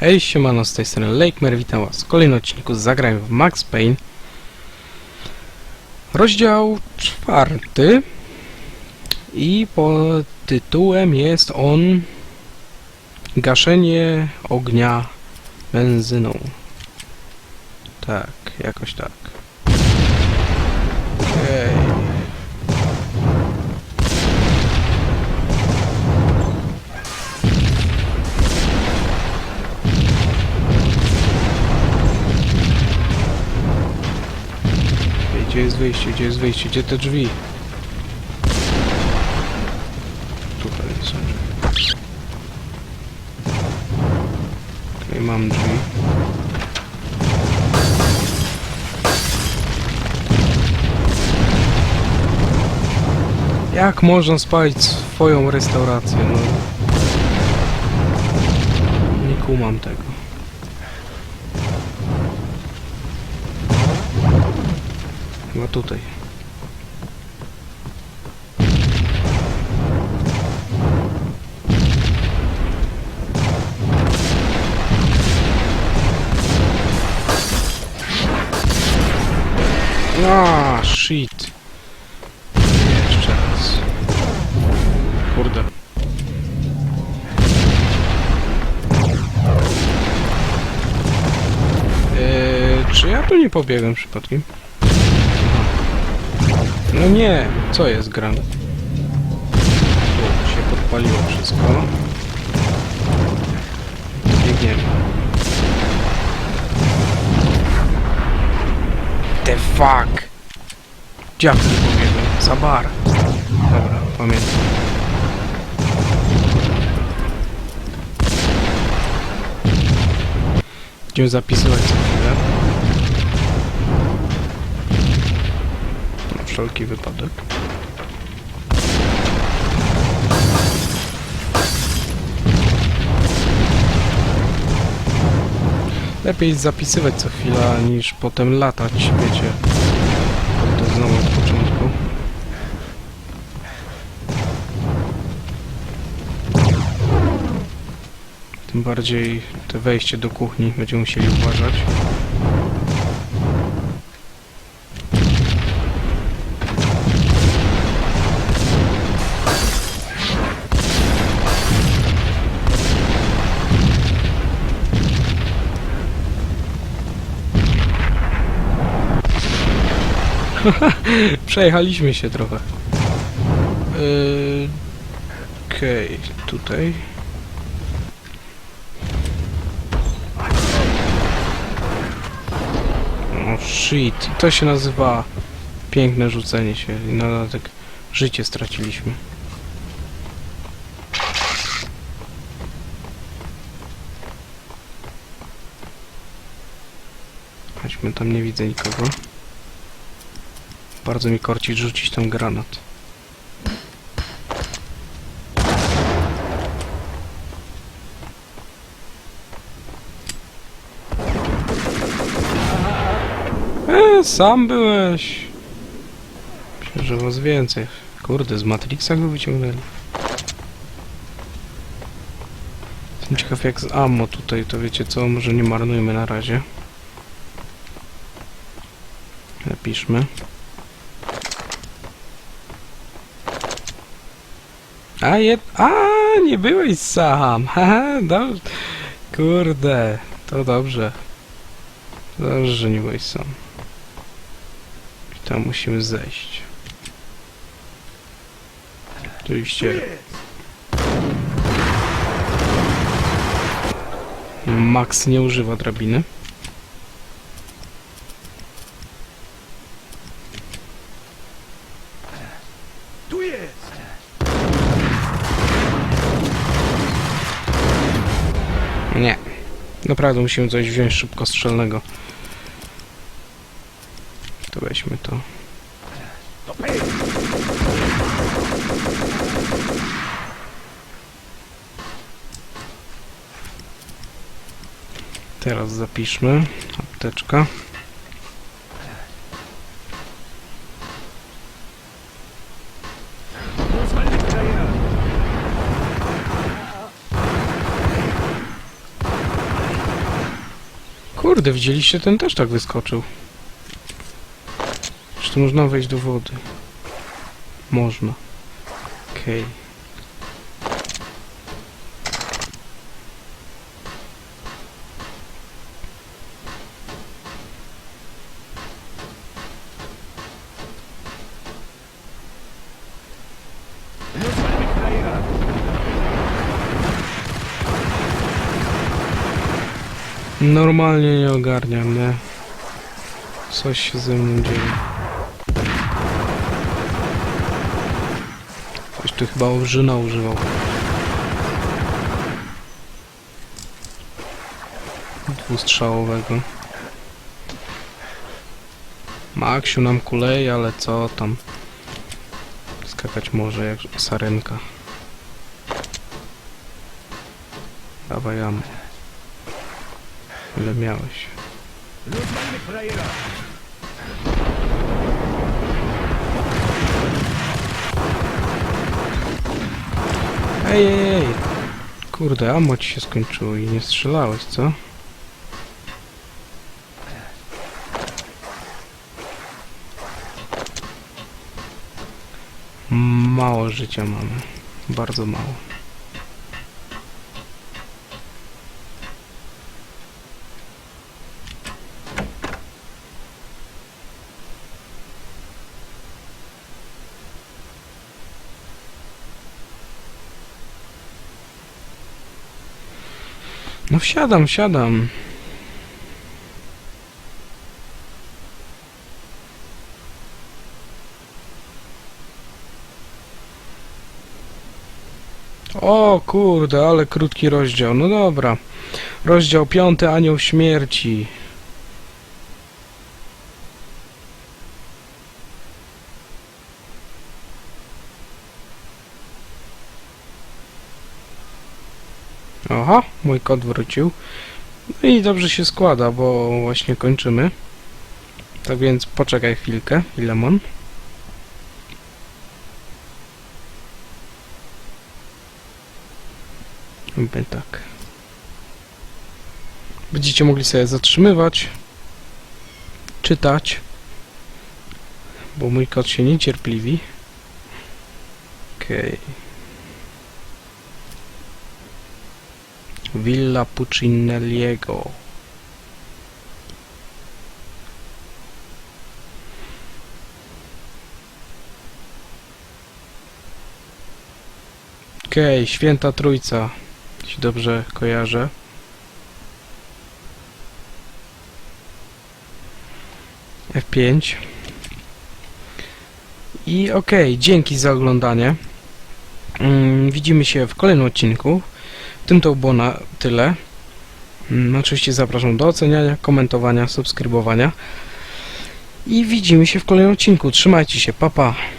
Hej, siemano, z tej strony Lakemer, witam was w kolejnym odcinku z Zagrań w Max Payne. Rozdział czwarty i pod tytułem jest on Gaszenie ognia benzyną. Tak, jakoś tak. Okej. Gdzie jest wyjście? Gdzie jest wyjście? Gdzie te drzwi? Tutaj są drzwi. Okej, mam drzwi. Jak można spalić swoją restaurację? No. Nie kumam tego. Chyba tutaj. A, shit. Jeszcze raz. Kurde. Eee, czy ja tu nie pobiegłem przypadkiem? No nie, co jest grane? Tu się podpaliło wszystko. Biegniemy. The fuck? Gdzie ja wtedy pobiegłem? Za bar. Dobra, pamiętam. Będziemy zapisywać wszelki wypadek. Lepiej zapisywać co chwila niż potem latać, wiecie. To znowu od początku. Tym bardziej te wejście do kuchni będziemy musieli uważać. Przejechaliśmy się trochę. Yy, Okej, tutaj. O shit, to się nazywa piękne rzucenie się i na dodatek życie straciliśmy. Chodźmy, tam nie widzę nikogo. Bardzo mi korci rzucić ten granat. E, sam byłeś. Myślę, że was więcej. Kurde, z Matrixa go wyciągnęli. Jestem ciekaw jak z ammo tutaj, to wiecie co, może nie marnujmy na razie. Napiszmy. A, je... A, nie byłeś sam. Haha, dobrze. Kurde, to dobrze. Dobrze, że nie byłeś sam. Tam musimy zejść. Oczywiście. Max nie używa drabiny. Naprawdę musimy coś wziąć szybkostrzelnego. To weźmy to. Teraz zapiszmy. Apteczka. Kurde, widzieliście, ten też tak wyskoczył. Czy tu można wejść do wody? Można. Okej. Rozwalmy Normalnie nie ogarniam, nie? Coś się ze mną dzieje. Coś tu chyba obrzyna używał. Dwustrzałowego. Maksiu nam kuleje, ale co tam? Skakać może jak sarenka. Dawaj jamy. Ile miałeś? Ej, ej, ej! Kurde, ammo ci się skończyło i nie strzelałeś, co? Mało życia mamy. Bardzo mało. No wsiadam, wsiadam. O kurde, ale krótki rozdział. No dobra. Rozdział piąty, Anioł Śmierci. Aha, mój kot wrócił. No i dobrze się składa, bo właśnie kończymy. Tak więc poczekaj chwilkę, Lemon. By tak. Będziecie mogli sobie zatrzymywać, czytać, bo mój kot się niecierpliwi. Okej. Villa Puccinelliego. Okej, Święta Trójca. Jeśli dobrze kojarzę. F5. I okej, dzięki za oglądanie. Mm, widzimy się w kolejnym odcinku. Tym to było na tyle. Mm, Oczywiście zapraszam do oceniania, komentowania, subskrybowania. I widzimy się w kolejnym odcinku. Trzymajcie się, papa. Pa.